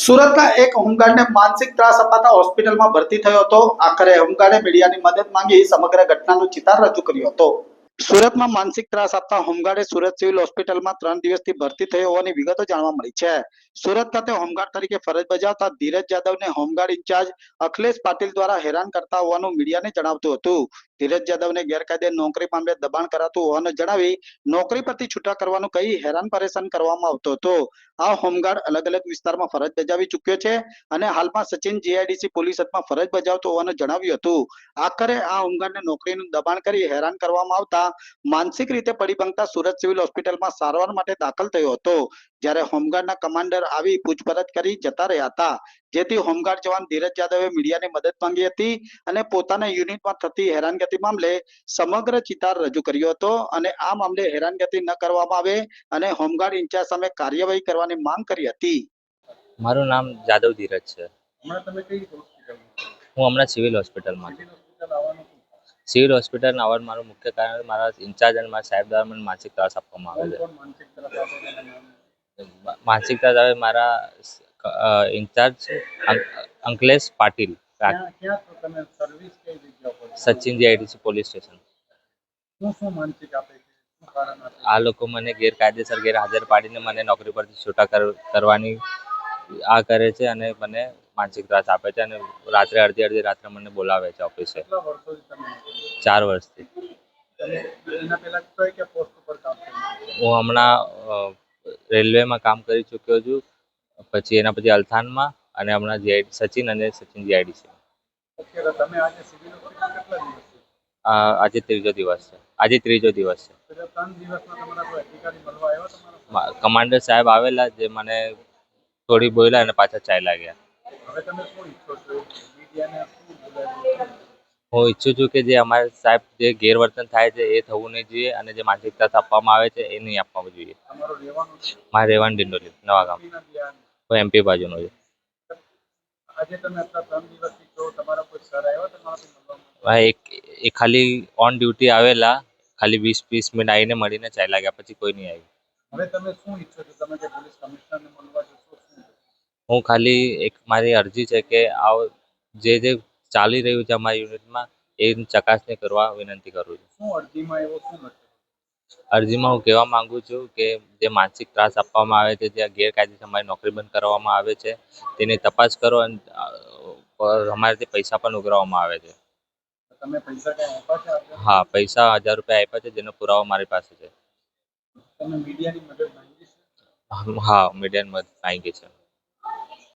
સુરતના એક હોમગાર્ડને માનસિક ત્રાસ અપાતા હોસ્પિટલમાં ભરતી થયો હતો. આખરે હોમગાર્ડે મીડિયાની મદદ માંગી સમગ્ર ઘટનાનો ચિતાર રજૂ કર્યો હતો. સુરતમાં માનસિક ત્રાસ આપતા હોમગાર્ડે સુરત સિવિલ હોસ્પિટલમાં ત્રણ દિવસથી ભરતી થયો હોવાની વિગતો જાણવા મળી છે. સુરત ખાતે હોમગાર્ડ તરીકે ફરજ બજાવતા Dhiraj જાદવને home guard in charge Akhilesh Patil દ્વારા હેરાન કરતા હોવાનું મીડિયાને જણાવતું હતું. ધીરજ જાદવને ગેરકાયદે નોકરી મામલે દબાણ કરાતું હોવાનું જણાવી નોકરી પરથી છૂટા કરવાનું કહી હેરાન પરેશાન કરવામાં આવતો હતો. આ હોમગાર્ડ અલગ અલગ વિસ્તારમાં ફરજ બજાવી ચૂક્યો છે અને હાલમાં સચિન જીઆઈડીસી પોલીસ હદમાં ફરજ બજાવતો હોવાનું જણાવ્યું હતું. આખરે આ હોમગાર્ડને નોકરીનું દબાણ કરી હેરાન કરવામાં આવતા માનસિક રીતે પડી ભાંગતા સુરત સિવિલ હોસ્પિટલમાં સારવાર માટે દાખલ થયો હતો. જ્યારે હોમગાર્ડના કમાન્ડર આવી પૂછપરછ કરી જતા રહ્યા હતા. જેથી હોમગાર્ડ જવાન ધીરજ યાદવે મીડિયાની મદદ માંગી હતી અને પોતાના યુનિટમાં થતી હેરાનગતિ મામલે સમગ્ર ચિતાર રજૂ કર્યો હતો અને આ મામલે હેરાનગતિ ન કરવામાં આવે અને હોમગાર્ડ ઇન્ચાર્જ સામે કાર્યવાહી કરવાની માંગ કરી હતી. મારું નામ જાદવ ધીરજ છે. હું હમણાં સિવિલ હોસ્પિટલમાં છું. હોસ્પિટલ આવવાનું સિવિલ મારું મુખ્ય કારણ મારા ઇન્ચાર્જ અને મારા સાહેબ દ્વારા મને માનસિક ત્રાસ આપવામાં આવે છે? માનસિક ત્રાસ આવે મારા ઇન્ચાર્જ અંક- Ankalesh Patil Sachin GIDC police station. આ લોકો મને ગેરકાયદેસર ગેરહાજર પાડીને મને નોકરી પરથી છૂટા કરવાની આ કરે છે અને મને માનસિક ત્રાસ આપે છે અને રાત્રે અડધી અડધી રાત્રે મને બોલાવે છે ઓફિસે? ચાર વર્ષથી. હું હમણાં રેલવેમાં કામ કરી ચૂક્યો છું. પછી એના પછી અલથાનમાં અને હમણાં જીઆઈ સચિન અને સચિન દિવસ છે? આજે ત્રીજો દિવસ છે. આજે ત્રીજો દિવસ છે. કમાન્ડર સાહેબ આવેલા જે મને થોડી બોલ્યા અને પાછા ચાલ્યા ગયા. હવે તમે શું ઈચ્છો છો? મીડિયાને શું બોલાવ્યું હું ઈચ્છું છું કે જે અમારા સાહેબ જે ગેરવર્તન થાય છે એ થવું નહીં જોઈએ અને જે માનસિકતા આપવામાં આવે છે એ નહીં આપવામાં જોઈએ. મારે રહેવાનું ડિંડોલી નવા ગામ. હું એમપી બાજુનો છે. એક એ ખાલી ઓન ડ્યુટી આવેલા ખાલી વીસ વીસ મિનિટ આવીને મળીને ચાલ્યા ગયા પછી કોઈ નહીં આવ્યું. હું ખાલી એક મારી અરજી છે કે આ જે જે ચાલી રહ્યું છે અમારી યુનિટમાં એની ચકાસણી કરવા વિનંતી કરું છું. શું અરજીમાં એવો શું અરજીમાં હું કહેવા માંગુ છું કે જે માનસિક ત્રાસ આપવામાં આવે છે જ્યાં ગેરકાયદેસર અમારી નોકરી બંધ કરવામાં આવે છે તેની તપાસ કરો અને અમારેથી પૈસા પણ ઉઘરાવવામાં આવે છે. તમે પૈસા આપ્યા છે હા પૈસા હજાર રૂપિયા આપ્યા છે જેનો પુરાવો મારી પાસે છે. તમે મીડિયાની મદદ માંગી છે? હા મીડિયાની મદદ માંગી છે.